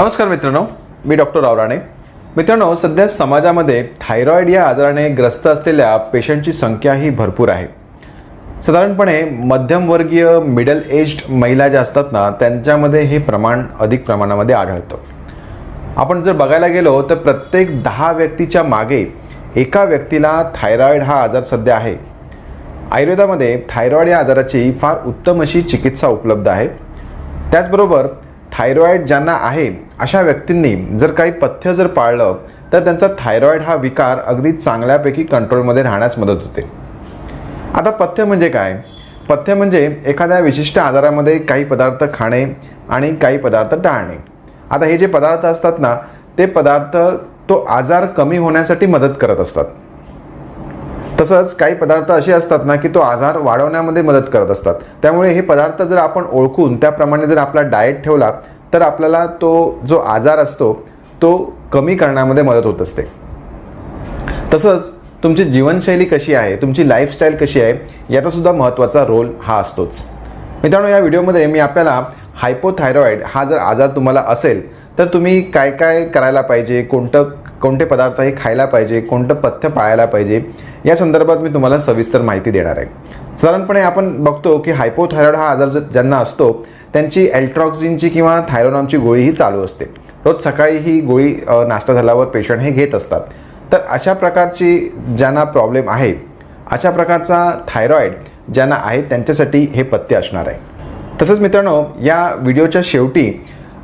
नमस्कार मित्रांनो मी डॉक्टर रावराणे. मित्रांनो सध्या समाजामध्ये थायरॉईड या आजाराने ग्रस्त असलेल्या पेशंटची संख्या ही भरपूर आहे. साधारणपणे मध्यमवर्गीय मिडल एज्ड महिला ज्या असतात ना त्यांच्यामध्ये हे प्रमाण अधिक प्रमाणामध्ये आढळतं. आपण जर बघायला गेलो तर प्रत्येक दहा व्यक्तीच्या मागे एका व्यक्तीला थायरॉईड हा आजार सध्या आहे. आयुर्वेदामध्ये थायरॉईड या आजाराची फार उत्तम अशी चिकित्सा उपलब्ध आहे. त्याचबरोबर थायरॉईड ज्यांना आहे अशा व्यक्तींनी जर काही पथ्य जर पाळलं तर त्यांचा थायरॉईड हा विकार अगदी चांगल्यापैकी कंट्रोलमध्ये राहण्यास मदत होते. आता पथ्य म्हणजे काय? पथ्य म्हणजे एखाद्या विशिष्ट आजारामध्ये काही पदार्थ खाणे आणि काही पदार्थ टाळणे. आता हे जे पदार्थ असतात ना ते पदार्थ तो आजार कमी होण्यासाठी मदत करत असतात. तसंच काही पदार्थ असे असतात ना की तो आजार वाढवण्यामध्ये मदत करत असतात. त्यामुळे हे पदार्थ जर आपण ओळखून त्याप्रमाणे जर आपला डाएट ठेवला तर आपल्याला तो जो आजार असतो तो कमी करण्यामध्ये मदत होत असते. तसंच तुमची जीवनशैली कशी आहे तुमची लाईफस्टाईल कशी आहे याचासुद्धा महत्त्वाचा रोल हा असतोच. मित्रांनो या व्हिडिओमध्ये मी आपल्याला हायपोथायरॉईड हा जर आजार तुम्हाला असेल तर तुम्ही काय काय करायला पाहिजे कोणतं कोणते पदार्थ हे खायला पाहिजे कोणतं पथ्य पाळायला पाहिजे या संदर्भात मी तुम्हाला सविस्तर माहिती देणार आहे. साधारणपणे आपण बघतो की हायपोथायरॉईड हा आजार जर ज्यांना असतो त्यांची एल्ट्रॉक्झिनची किंवा थायरोनॉमची गोळी ही चालू असते. रोज सकाळी ही गोळी नाश्ता झाल्यावर पेशंट हे घेत असतात. तर अशा प्रकारची ज्यांना प्रॉब्लेम आहे अशा प्रकारचा थायरॉईड ज्यांना आहे त्यांच्यासाठी हे पथ्य असणार आहे. तसंच मित्रांनो या व्हिडिओच्या शेवटी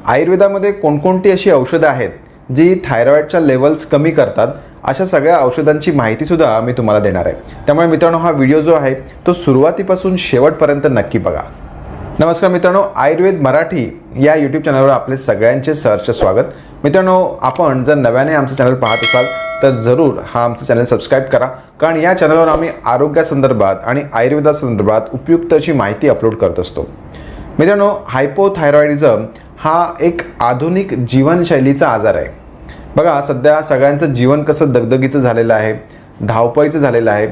आयुर्वेदामध्ये कोणकोणती अशी औषधं आहेत जी थायरॉईडच्या लेवल्स कमी करतात अशा सगळ्या औषधांची माहितीसुद्धा मी तुम्हाला देणार आहे. त्यामुळे मित्रांनो हा व्हिडिओ जो आहे तो सुरुवातीपासून शेवटपर्यंत नक्की बघा. नमस्कार मित्रांनो आयुर्वेद मराठी या यूट्यूब चॅनलवर आपले सगळ्यांचे सहर्ष स्वागत. मित्रांनो आपण जर नव्याने आमचं चॅनल पाहत असाल तर जरूर हा आमचं चॅनल सबस्क्राईब करा. कारण या चॅनलवर आम्ही आरोग्यासंदर्भात आणि आयुर्वेदासंदर्भात उपयुक्त अशी माहिती अपलोड करत असतो. मित्रांनो हायपोथायरॉईडिझम हा एक आधुनिक जीवनशैलीचा आजार आहे. बघा सध्या सगळ्यांचं जीवन कसं दगदगीचं झालेलं आहे धावपळीचं झालेलं आहे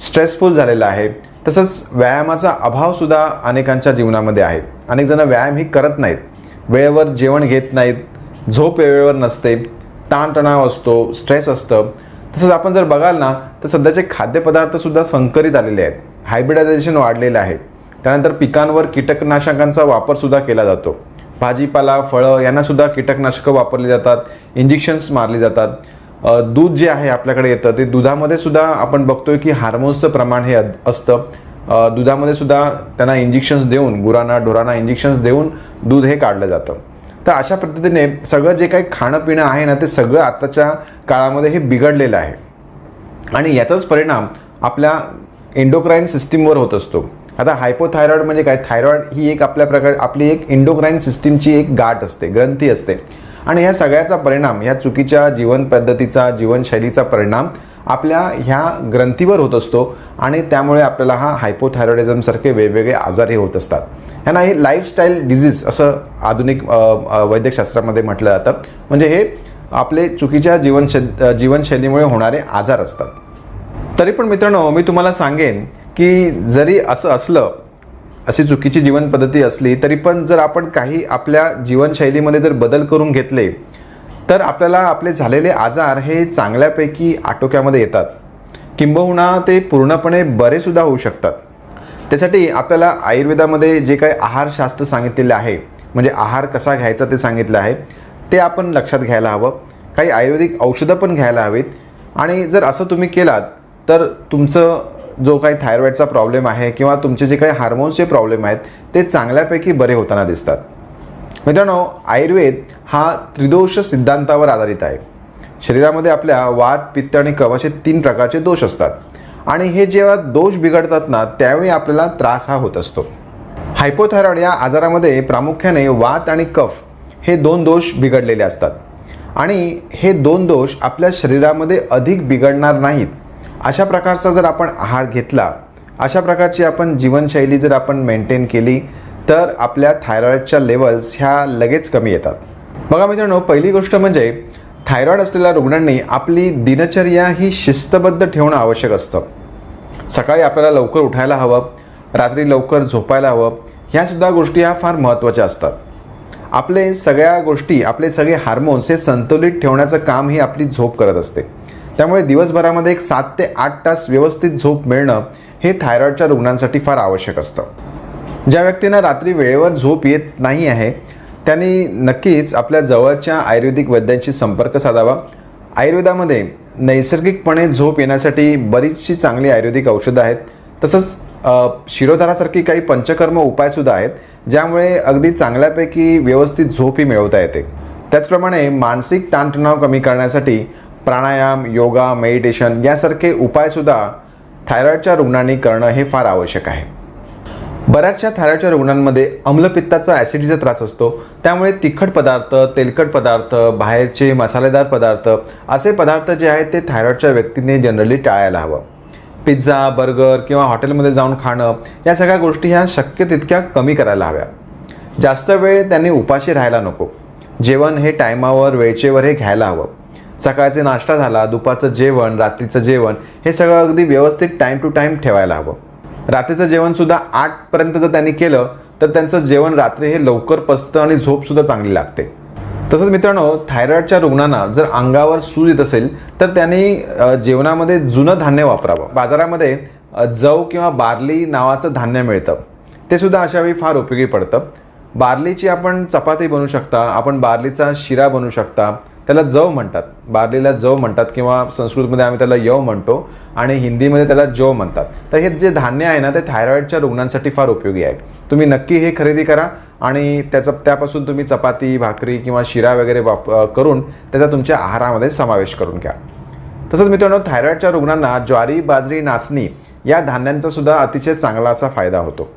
स्ट्रेसफुल झालेलं आहे तसंच व्यायामाचा अभावसुद्धा अनेकांच्या जीवनामध्ये आहे. अनेक जण व्यायाम ही करत नाहीत. वेळेवर जेवण घेत नाहीत. झोप वेळेवर नसते. ताणतणाव असतो. स्ट्रेस असतं. तसंच आपण जर बघाल ना तर सध्याचे खाद्यपदार्थसुद्धा संकरित आलेले आहेत. हायब्रिडायझेशन वाढलेलं आहे. त्यानंतर पिकांवर कीटकनाशकांचा वापरसुद्धा केला जातो. भाजीपाला फळं यांनासुद्धा कीटकनाशकं वापरली जातात. इंजेक्शन्स मारली जातात. दूध जे आहे आपल्याकडे येतं ते दुधामध्ये सुद्धा आपण बघतोय की हार्मोन्सचं प्रमाण हे असतं. दुधामध्ये सुद्धा त्यांना इंजेक्शन्स देऊन गुरांना ढोरांना इंजेक्शन्स देऊन दूध हे काढलं जातं. तर अशा पद्धतीने सगळं जे काही खाणं पिणं आहे ना ते सगळं आताच्या काळामध्ये हे बिघडलेलं आहे. आणि याचाच परिणाम आपल्या एंडोक्राईन सिस्टीमवर होत असतो. आता हायपोथायरॉइड म्हणजे काय? थायरॉइड ही एक आपल्या प्रकार आपली एक एंडोक्राईन सिस्टीमची एक गाठ असते ग्रंथी असते. आणि ह्या सगळ्याचा परिणाम ह्या चुकीच्या जीवन पद्धतीचा जीवनशैलीचा परिणाम आपल्या ह्या ग्रंथीवर होत असतो आणि त्यामुळे आपल्याला हा हायपोथायरॉइडिझमसारखे वेगवेगळे आजारही होत असतात. ह्यांना हे लाईफस्टाईल डिझीज असं आधुनिक वैद्यकशास्त्रामध्ये म्हटलं जातं. म्हणजे हे आपले चुकीच्या जीवनशै जीवनशैलीमुळे होणारे आजार असतात. तरी पण मित्रांनो मी तुम्हाला सांगेन की जरी असं असलं अशी चुकीची जीवन पद्धती असली तरी पण जर आपण काही आपल्या जीवनशैलीमध्ये जर बदल करून घेतले तर आपल्याला आपले झालेले आजार हे चांगल्यापैकी आटोक्यामध्ये येतात. किंबहुना ते पूर्णपणे बरेसुद्धा होऊ शकतात. त्यासाठी आपल्याला आयुर्वेदामध्ये जे काही आहारशास्त्र सांगितलेले आहे म्हणजे आहार कसा घ्यायचा ते सांगितलं आहे ते आपण लक्षात घ्यायला हवं. काही आयुर्वेदिक औषधं पण घ्यायला हवीत. आणि जर असं तुम्ही केलात तर तुमचं जो काही थायरॉईडचा प्रॉब्लेम आहे किंवा तुमचे जे काही हार्मोन्सचे प्रॉब्लेम आहेत ते चांगल्यापैकी बरे होताना दिसतात. मित्रांनो आयुर्वेद हा त्रिदोष सिद्धांतावर आधारित आहे. शरीरामध्ये आपल्या वात पित्त आणि कफ असे तीन प्रकारचे दोष असतात. आणि हे जेव्हा दोष बिघडतात ना त्यावेळी आपल्याला त्रास हा होत असतो. हायपोथायरॉइड या आजारामध्ये प्रामुख्याने वात आणि कफ हे दोन दोष बिघडलेले असतात. आणि हे दोन दोष आपल्या शरीरामध्ये अधिक बिघडणार नाहीत. अशा प्रकारचा जर आपण आहार घेतला अशा प्रकारची आपण जीवनशैली जर आपण मेंटेन केली तर आपल्या थायरॉईडच्या लेवल्स ह्या लगेच कमी येतात. बघा मित्रांनो पहिली गोष्ट म्हणजे थायरॉईड असलेल्या रुग्णांनी आपली दिनचर्या ही शिस्तबद्ध ठेवणं आवश्यक असतं. सकाळी आपल्याला लवकर उठायला हवं रात्री लवकर झोपायला हवं ह्यासुद्धा गोष्टी ह्या फार महत्त्वाच्या असतात. आपले सगळ्या गोष्टी आपले सगळे हार्मोन्स हे संतुलित ठेवण्याचं काम ही आपली झोप करत असते. त्यामुळे दिवसभरामध्ये एक सात ते आठ तास व्यवस्थित झोप मिळणं हे थायरॉईडच्या रुग्णांसाठी फार आवश्यक असतं. ज्या व्यक्तींना रात्री वेळेवर झोप येत नाही आहे त्यांनी नक्कीच आपल्या जवळच्या आयुर्वेदिक वैद्यांशी संपर्क साधावा. आयुर्वेदामध्ये नैसर्गिकपणे झोप येण्यासाठी बरीचशी चांगली आयुर्वेदिक औषधं आहेत. तसंच शिरोधारासारखी काही पंचकर्म उपायसुद्धा आहेत ज्यामुळे अगदी चांगल्यापैकी व्यवस्थित झोपही मिळवता येते. त्याचप्रमाणे मानसिक ताणतणाव कमी करण्यासाठी प्राणायाम योगा मेडिटेशन यासारखे उपायसुद्धा थायरॉईडच्या रुग्णांनी करणं हे फार आवश्यक आहे. बऱ्याचशा थायरॉईडच्या रुग्णांमध्ये अम्लपित्ताचा ॲसिडीचा त्रास असतो. त्यामुळे तिखट पदार्थ तेलकट पदार्थ बाहेरचे मसालेदार पदार्थ असे पदार्थ जे आहेत ते थायरॉईडच्या व्यक्तीने जनरली टाळायला हवं. पिझ्झा बर्गर किंवा हॉटेलमध्ये जाऊन खाणं या सगळ्या गोष्टी ह्या शक्य तितक्या कमी करायला हव्या. जास्त वेळ त्यांनी उपाशी राहायला नको. जेवण हे टायमावर वेळचेवर हे घ्यायला हवं. सकाळचे नाश्ता झाला दुपारचं जेवण रात्रीचं जेवण हे सगळं अगदी व्यवस्थित टाईम टू टाईम ठेवायला हवं. रात्रीचं जेवणसुद्धा आठपर्यंत जर त्यांनी केलं तर त्यांचं जेवण रात्री हे लवकर पचतं आणि झोपसुद्धा चांगली लागते. तसंच मित्रांनो थायरॉईडच्या रुग्णांना जर अंगावर सूज येत असेल तर त्यांनी जेवणामध्ये जुनं धान्य वापरावं. बाजारामध्ये जव किंवा बार्ली नावाचं धान्य मिळतं. ते सुद्धा अशावेळी फार उपयोगी पडतं. बार्लीची आपण चपाती बनवू शकता आपण बार्लीचा शिरा बनवू शकता त्याला जव म्हणतात. बार्लीला जव म्हणतात किंवा संस्कृतमध्ये आम्ही त्याला यव म्हणतो आणि हिंदीमध्ये त्याला जव म्हणतात. तर हे जे धान्य आहे ना ते थायरॉईडच्या रुग्णांसाठी फार उपयोगी आहे. तुम्ही नक्की हे खरेदी करा आणि त्याचं त्यापासून तुम्ही चपाती भाकरी किंवा शिरा वगैरे वाप करून त्याचा तुमच्या आहारामध्ये समावेश करून घ्या. तसंच मित्रांनो थायरॉईडच्या रुग्णांना ज्वारी बाजरी नाचणी या धान्यांचा सुद्धा अतिशय चांगला असा फायदा होतो.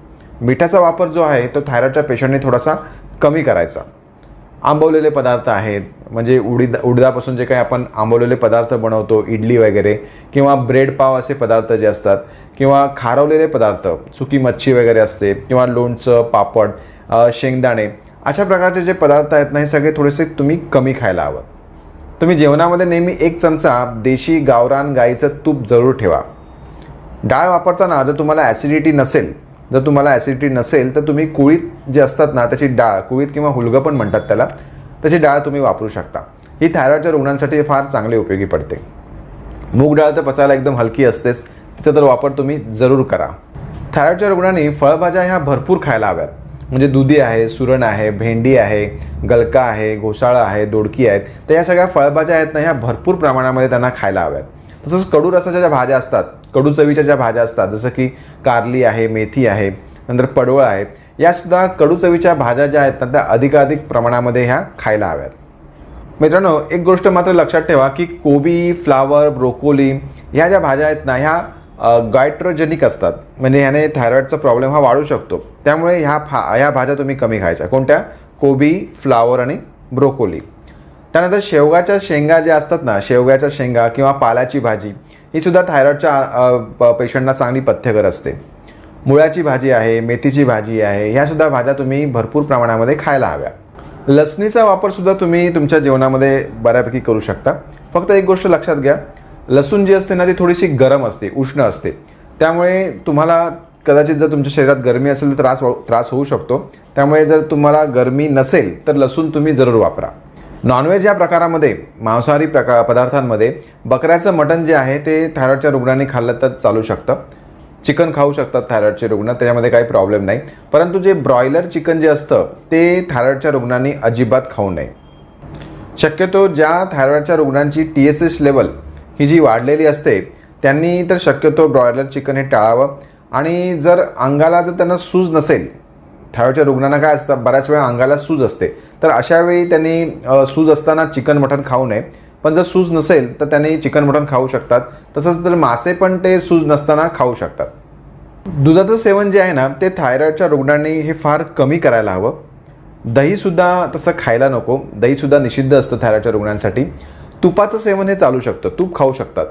मिठाचा वापर जो आहे तो थायरॉईडच्या पेशंटने थोडासा कमी करायचा. आंबवलेले पदार्थ आहेत. म्हणजे उडीद उडदापासून जे काही आपण आंबवलेले पदार्थ बनवतो इडली वगैरे किंवा ब्रेड पाव असे पदार्थ जे असतात किंवा खारवलेले पदार्थ सुकी मच्छी वगैरे असते किंवा लोणचं पापड शेंगदाणे अशा प्रकारचे जे पदार्थ आहेत ना हे सगळे थोडेसे तुम्ही कमी खायला हवं. तुम्ही जेवणामध्ये नेहमी एक चमचा देशी गावरान गाईचं तूप जरूर ठेवा. डाळ वापरताना जर तुम्हाला ॲसिडिटी नसेल जर तुम्हाला ॲसिडिटी नसेल तर तुम्ही कुळीत जे असतात ना त्याची डाळ कुळीत किंवा हुलगं पण म्हणतात त्याला त्याची डाळ तुम्ही वापरू शकता. ही थायरॉईडच्या रुग्णांसाठी फार चांगली उपयोगी पडते. मूग डाळ तर पचायला एकदम हलकी असतेच तिचा तर वापर तुम्ही जरूर करा. थायरॉईडच्या रुग्णांनी फळभाज्या ह्या भरपूर खायला हव्यात. म्हणजे दुधी आहे सुरण आहे भेंडी आहे गलका आहे घोसाळा आहे दोडकी आहेत तर या सगळ्या फळभाज्या आहेत ना ह्या भरपूर प्रमाणामध्ये त्यांना खायला हव्यात. तसंच कडू रसाच्या ज्या भाज्या असतात कडू चवीच्या ज्या भाज्या असतात जसं की कारली आहे मेथी आहे नंतर पडवळ आहे यासुद्धा कडू चवीच्या भाज्या ज्या आहेत ना त्या अधिकाधिक प्रमाणामध्ये ह्या खायला हव्यात. मित्रांनो एक गोष्ट मात्र लक्षात ठेवा की कोबी फ्लावर ब्रोकोली ह्या ज्या भाज्या आहेत ना ह्या गायट्रोजेनिक असतात. म्हणजे ह्याने थायरॉईडचा प्रॉब्लेम हा वाढू शकतो. त्यामुळे ह्या फा ह्या भाज्या तुम्ही कमी खायच्या. कोणत्या? कोबी फ्लावर आणि ब्रोकोली. त्यानंतर शेवगाच्या शेंगा ज्या असतात ना शेवग्याच्या शेंगा किंवा पाल्याची भाजी ही सुद्धा थायरॉईडच्या पेशंटना चांगली पथ्यकर असते. मुळ्याची भाजी आहे मेथीची भाजी आहे ह्या सुद्धा भाज्या तुम्ही भरपूर प्रमाणामध्ये खायला हव्या. लसणीचा वापर सुद्धा तुम्ही तुमच्या जेवणामध्ये बऱ्यापैकी करू शकता. फक्त एक गोष्ट लक्षात घ्या लसूण जी असते ना ती थोडीशी गरम असते उष्ण असते. त्यामुळे तुम्हाला कदाचित जर तुमच्या शरीरात गरमी असेल तर त्रास त्रास होऊ शकतो. त्यामुळे जर तुम्हाला गरमी नसेल तर लसूण तुम्ही जरूर वापरा. नॉनव्हेज या प्रकारामध्ये मांसाहारी प्रका पदार्थांमध्ये बकऱ्याचं मटण जे आहे ते थायरॉईडच्या रुग्णांनी खाल्लं तर चालू शकतं. चिकन खाऊ शकतात थायरॉईडचे रुग्ण त्याच्यामध्ये काही प्रॉब्लेम नाही. परंतु जे ब्रॉयलर चिकन जे असतं ते थायरॉईडच्या रुग्णांनी अजिबात खाऊ नये. शक्यतो ज्या थायरॉईडच्या रुग्णांची टी एस एस लेवल ही जी वाढलेली असते त्यांनी तर शक्यतो ब्रॉयलर चिकन हे टाळावं. आणि जर अंगाला जर त्यांना सूज नसेल थायरॉईडच्या रुग्णांना काय असतं बऱ्याच वेळा अंगाला सूज असते. तर अशा वेळी त्यांनी सूज असताना चिकन मटण खाऊ नये. पण जर सूज नसेल तर त्यांनी चिकन मटण खाऊ शकतात. तसंच तर मासे पण ते सूज नसताना खाऊ शकतात. दुधाचं सेवन जे आहे ना ते थायरॉईडच्या रुग्णांनी हे फार कमी करायला हवं. दहीसुद्धा तसं खायला नको. दहीसुद्धा निषिद्ध असतं थायरॉईडच्या रुग्णांसाठी. तुपाचं सेवन हे चालू शकतं. तूप खाऊ शकतात.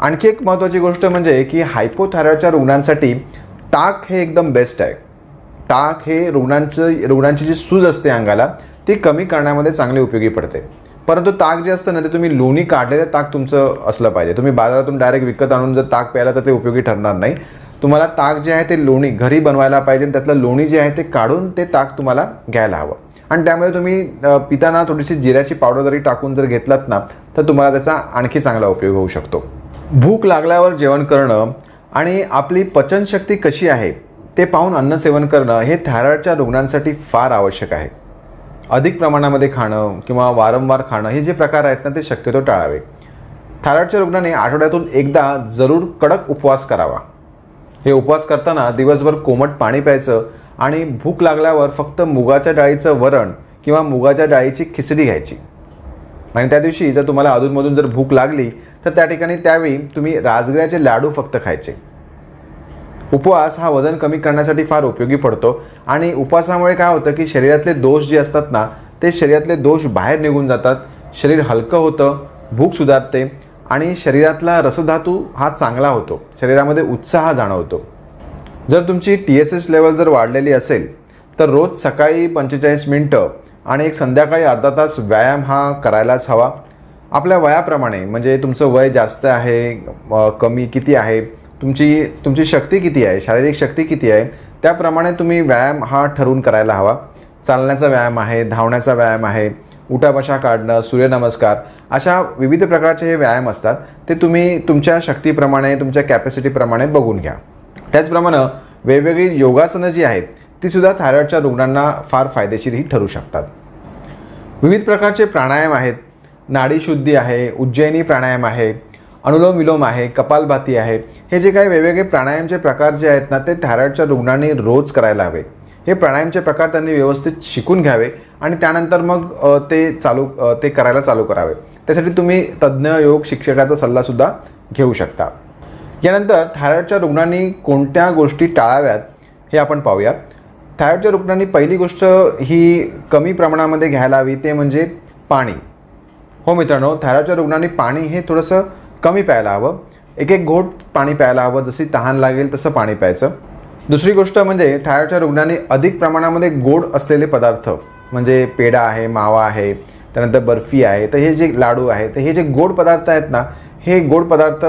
आणखी एक महत्त्वाची गोष्ट म्हणजे की हायपोथायरॉईडच्या रुग्णांसाठी ताक हे एकदम बेस्ट आहे. ताक हे रुग्णांचं रुग्णांची जी सूज असते अंगाला ती कमी करण्यामध्ये चांगली उपयोगी पडते. परंतु ताक जे असतं ना ते तुम्ही लोणी काढलेलं ताक तुमचं असलं पाहिजे. तुम्ही बाजारातून डायरेक्ट विकत आणून जर ताक प्यायला तर ते उपयोगी ठरणार नाही. तुम्हाला ताक जे आहे ते लोणी घरी बनवायला पाहिजे आणि त्यातलं लोणी जे आहे ते काढून ते ताक तुम्हाला घ्यायला हवं. आणि त्यामुळे तुम्ही पिताना थोडीशी जिऱ्याची पावडर जरी टाकून जर घेतलात ना तर तुम्हाला त्याचा आणखी चांगला उपयोग होऊ शकतो. भूक लागल्यावर जेवण करणं आणि आपली पचनशक्ती कशी आहे ते पाहून अन्न सेवन करणं हे थायरॉईडच्या रुग्णांसाठी फार आवश्यक आहे. अधिक प्रमाणामध्ये खाणं किंवा वारंवार खाणं हे जे प्रकार आहेत ना ते शक्यतो टाळावे. थायरॉईडच्या रुग्णाने आठवड्यातून एकदा जरूर कडक उपवास करावा. हे उपवास करताना दिवसभर कोमट पाणी प्यायचं आणि भूक लागल्यावर फक्त मुगाच्या डाळीचं वरण किंवा मुगाच्या डाळीची खिचडी घ्यायची. आणि त्या दिवशी जर तुम्हाला अधूनमधून जर भूक लागली तर त्या ठिकाणी त्यावेळी तुम्ही राजगिऱ्याचे लाडू फक्त खायचे. उपवास हा वजन कमी करण्यासाठी फार उपयोगी पडतो. आणि उपवासामुळे काय होतं की शरीरातले दोष जे असतात ना ते शरीरातले दोष बाहेर निघून जातात. शरीर हलकं होतं भूक सुधारते आणि शरीरातला रसधातू हा चांगला होतो. शरीरामध्ये उत्साह जाणवतो. जर तुमची टी एस एस लेवल जर वाढलेली असेल तर रोज सकाळी पंचेचाळीस मिनटं आणि एक संध्याकाळी अर्धा तास व्यायाम हा करायलाच हवा. आपल्या वयाप्रमाणे म्हणजे तुमचं वय जास्त आहे कमी किती आहे तुमची तुमची शक्ती किती आहे? शारीरिक शक्ती किती आहे? त्याप्रमाणे तुम्ही व्यायाम हा ठरवून करायला हवा. चालण्याचा व्यायाम आहे धावण्याचा व्यायाम आहे उठाबशा काढणं सूर्यनमस्कार अशा विविध प्रकारचे हे व्यायाम असतात. ते तुम्ही तुमच्या शक्तीप्रमाणे तुमच्या कॅपॅसिटीप्रमाणे बघून घ्या. त्याचप्रमाणे वेगवेगळी योगासनं जी आहेत ती सुद्धा थायरॉईडच्या रुग्णांना फार फायदेशीरही ठरू शकतात. विविध प्रकारचे प्राणायाम आहेत. नाडीशुद्धी आहे उज्जैनी प्राणायाम आहे अनुलोम विलोम आहे कपालभाती आहे. हे जे काही वेगवेगळे प्राणायामचे प्रकार जे आहेत ना ते थायरॉईडच्या रुग्णांनी रोज करायला हवे. हे प्राणायामचे प्रकार त्यांनी व्यवस्थित शिकून घ्यावे आणि त्यानंतर मग ते चालू ते करायला चालू करावे. त्यासाठी तुम्ही तज्ज्ञ योग शिक्षकाचा सल्लासुद्धा घेऊ शकता. यानंतर थायरॉईडच्या रुग्णांनी कोणत्या गोष्टी टाळाव्यात हे आपण पाहूया. थायरॉईडच्या रुग्णांनी पहिली गोष्ट ही कमी प्रमाणामध्ये घ्यायला हवी ते म्हणजे पाणी. हो मित्रांनो थायरॉईडच्या रुग्णांनी पाणी हे थोडंसं कमी प्यायला हवं. एक एक घोट पाणी प्यायला हवं जशी तहान लागेल तसं पाणी प्यायचं. दुसरी गोष्ट म्हणजे थायरॉईडच्या रुग्णांनी अधिक प्रमाणामध्ये गोड असलेले पदार्थ म्हणजे पेढा आहे मावा आहे त्यानंतर बर्फी आहे तर हे जे लाडू आहे तर हे जे गोड पदार्थ आहेत ना हे गोड पदार्थ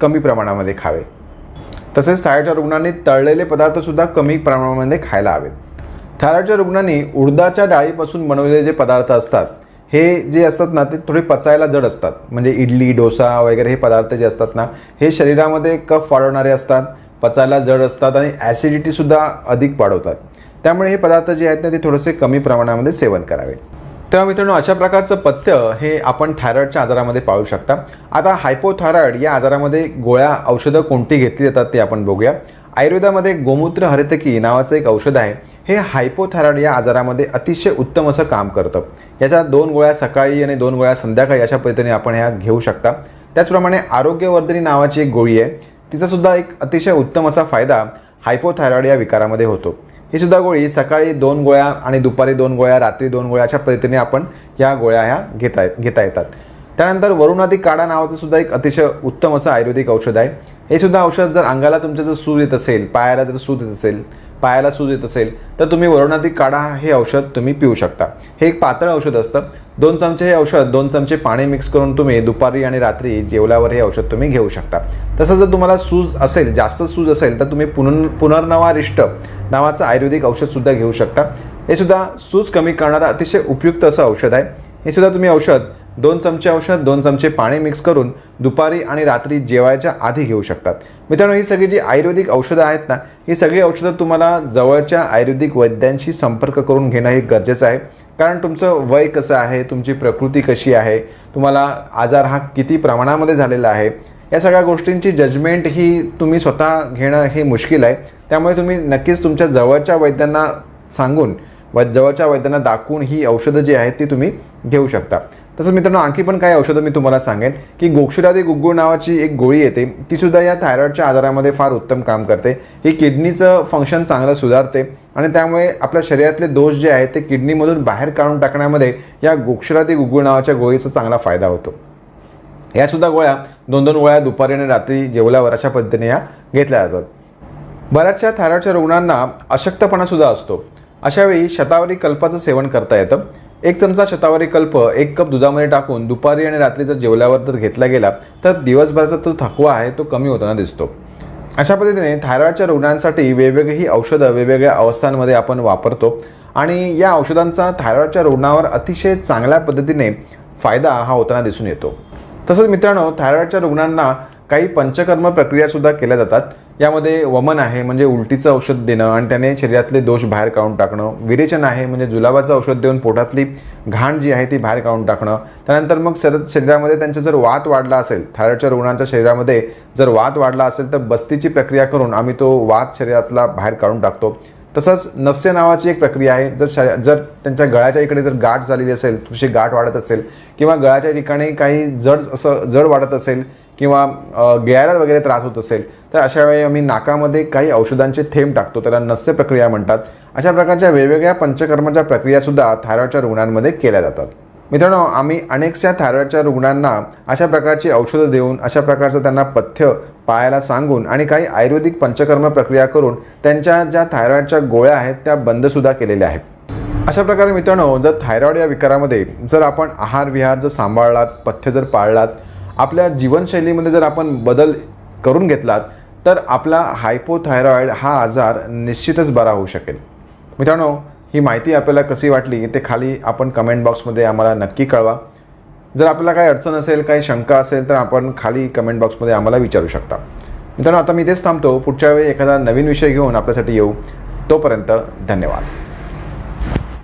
कमी प्रमाणामध्ये खावे. तसेच थायरॉईडच्या रुग्णांनी तळलेले पदार्थसुद्धा कमी प्रमाणामध्ये खायला हवेत. थायरॉईडच्या रुग्णांनी उडदाच्या डाळीपासून बनवलेले जे पदार्थ असतात हे जे असतात ना ते थोडे पचायला जड असतात. म्हणजे इडली डोसा वगैरे हे पदार्थ जे असतात ना हे शरीरामध्ये कफ वाढवणारे असतात पचायला जड असतात आणि ॲसिडिटीसुद्धा अधिक वाढवतात. त्यामुळे हे पदार्थ जे आहेत ना ते थोडेसे कमी प्रमाणामध्ये सेवन करावे. तेव्हा मित्रांनो अशा प्रकारचं पथ्य हे आपण थायरॉईडच्या आजारामध्ये पाळू शकता. आता हायपोथायरॉईड या आजारामध्ये गोळ्या औषधं कोणती घेतली जातात ते आपण बघूया. आयुर्वेदामध्ये गोमूत्र हरितकी नावाचं एक औषध आहे. हे हायपोथायरॉईड या आजारामध्ये अतिशय उत्तम असं काम करतं. याच्या दोन गोळ्या सकाळी आणि दोन गोळ्या संध्याकाळी अशा पद्धतीने आपण ह्या घेऊ शकता. त्याचप्रमाणे आरोग्यवर्धिनी नावाची एक गोळी आहे. तिचासुद्धा एक अतिशय उत्तम असा फायदा हायपोथायरॉईड या विकारामध्ये होतो. ही सुद्धा गोळी सकाळी दोन गोळ्या आणि दुपारी दोन गोळ्या रात्री दोन गोळ्या अशा पद्धतीने आपण ह्या गोळ्या ह्या घेता घेता येतात. त्यानंतर वरुणादी काढा नावाचं सुद्धा एक अतिशय उत्तम असं आयुर्वेदिक औषध आहे. हे सुद्धा औषध जर अंगाला तुमच्या जर सूज येत असेल पायाला जर सूज येत असेल पायाला सूज येत असेल तर तुम्ही वरुणादी काढा हे औषध तुम्ही पिऊ शकता. हे एक पातळ औषध असतं. दोन चमचे हे औषध दोन चमचे पाणी मिक्स करून तुम्ही दुपारी आणि रात्री जेवल्यावर हे औषध तुम्ही घेऊ शकता. तसं जर तुम्हाला सूज असेल जास्त सूज असेल तर तुम्ही पुन पुनर्नवारिष्ट नावाचं आयुर्वेदिक औषधसुद्धा घेऊ शकता. हे सुद्धा सूज कमी करणारं अतिशय उपयुक्त असं औषध आहे. हे सुद्धा तुम्ही औषध दोन चमचे औषध दोन चमचे पाणी मिक्स करून दुपारी आणि रात्री जेवायच्या आधी घेऊ शकतात. मित्रांनो ही सगळी जी आयुर्वेदिक औषधं आहेत ना ही सगळी औषधं तुम्हाला जवळच्या आयुर्वेदिक वैद्यांशी संपर्क करून घेणं हे गरजेचं आहे. कारण तुमचं वय कसं आहे तुमची प्रकृती कशी आहे तुम्हाला आजार हा किती प्रमाणामध्ये झालेला आहे या सगळ्या गोष्टींची जजमेंट ही तुम्ही स्वतः घेणं हे मुश्किल आहे. त्यामुळे तुम्ही नक्कीच तुमच्या जवळच्या वैद्यांना सांगून व जवळच्या वैद्यांना दाखवून ही औषधं जी आहेत ती तुम्ही घेऊ शकता. तसंच मित्रांनो आणखी पण काही औषधं मी तुम्हाला सांगेन की गोक्षुरादी गुग्गुळ नावाची एक गोळी येते. ती सुद्धा या थायरॉईडच्या आजारामध्ये फार उत्तम काम करते. ही किडनीचं फंक्शन चांगलं सुधारते आणि त्यामुळे आपल्या शरीरातले दोष जे आहेत ते किडनीमधून बाहेर काढून टाकण्यामध्ये या गोक्षुरादी गुग्गुळ नावाच्या गोळीचा चांगला फायदा होतो. या सुद्धा गोळ्या दोन दोन गोळ्या दुपारी आणि रात्री जेवल्यावर अशा पद्धतीने या घेतल्या जातात. बऱ्याचशा थायरॉईडच्या रुग्णांना अशक्तपणा सुद्धा असतो. अशावेळी शतावरी कल्पाचं सेवन करता येतं. एक चमचा शतावरी कल्प एक कप दुधामध्ये टाकून दुपारी आणि रात्रीचा जेवल्यावर जर घेतला गेला तर दिवसभराचा तो थकवा आहे तो कमी होताना दिसतो. अशा पद्धतीने थायरॉईडच्या रुग्णांसाठी वेगवेगळी ही औषधं वेगवेगळ्या अवस्थांमध्ये आपण वापरतो आणि या औषधांचा थायरॉईडच्या रुग्णावर अतिशय चांगल्या पद्धतीने फायदा हा होताना दिसून येतो. तसंच मित्रांनो थायरॉईडच्या रुग्णांना काही पंचकर्म प्रक्रिया सुद्धा केल्या जातात. यामध्ये वमन आहे म्हणजे उलटीचं औषध देणं आणि त्याने शरीरातले दोष बाहेर काढून टाकणं. विरेचन आहे म्हणजे जुलाबाचं औषध देऊन पोटातली घाण जी आहे ती बाहेर काढून टाकणं. त्यानंतर मग शरीर शरीरामध्ये त्यांचा जर वात वाढला असेल थायरॉईडच्या रुग्णांच्या शरीरामध्ये जर वात वाढला असेल तर बस्तीची प्रक्रिया करून आम्ही तो वात शरीरातला बाहेर काढून टाकतो. तसंच नस्य नावाची एक प्रक्रिया आहे. जर शा जर त्यांच्या गळ्याच्या इकडे जर गाठ झालेली असेल तुमची गाठ वाढत असेल किंवा गळ्याच्या ठिकाणी काही जड असं जड वाढत असेल किंवा अ, गिळायला वगैरे त्रास होत असेल तर अशा वेळी आम्ही नाकामध्ये काही औषधांचे थेंब टाकतो. त्याला नस्य प्रक्रिया म्हणतात. अशा प्रकारच्या वेगवेगळ्या पंचकर्माच्या प्रक्रियासुद्धा थायरॉईडच्या रुग्णांमध्ये केल्या जातात. मित्रांनो आम्ही अनेकशा थायरॉईडच्या रुग्णांना अशा प्रकारची औषधं देऊन अशा प्रकारचं त्यांना पथ्य पाळायला सांगून आणि काही आयुर्वेदिक पंचकर्म प्रक्रिया करून त्यांच्या ज्या थायरॉईडच्या गोळ्या आहेत त्या बंदसुद्धा केलेल्या आहेत. अशा प्रकारे मित्रांनो जर थायरॉईड या विकारामध्ये जर आपण आहार विहार जर सांभाळलात पथ्य जर पाळलात आपल्या जीवनशैलीमध्ये जर आपण बदल करून घेतलात तर आपला हायपोथायरॉईड हा आजार निश्चितच बरा होऊ शकेल. मित्रांनो ही माहिती आपल्याला कशी वाटली ते खाली आपण कमेंट बॉक्समध्ये आम्हाला नक्की कळवा. जर आपल्याला काही अडचण असेल काही शंका असेल तर आपण खाली कमेंट बॉक्समध्ये आम्हाला विचारू शकता. मित्रांनो आता मी तेच थांबतो. पुढच्या वेळी एखादा नवीन विषय घेऊन आपल्यासाठी येऊ. तोपर्यंत धन्यवाद.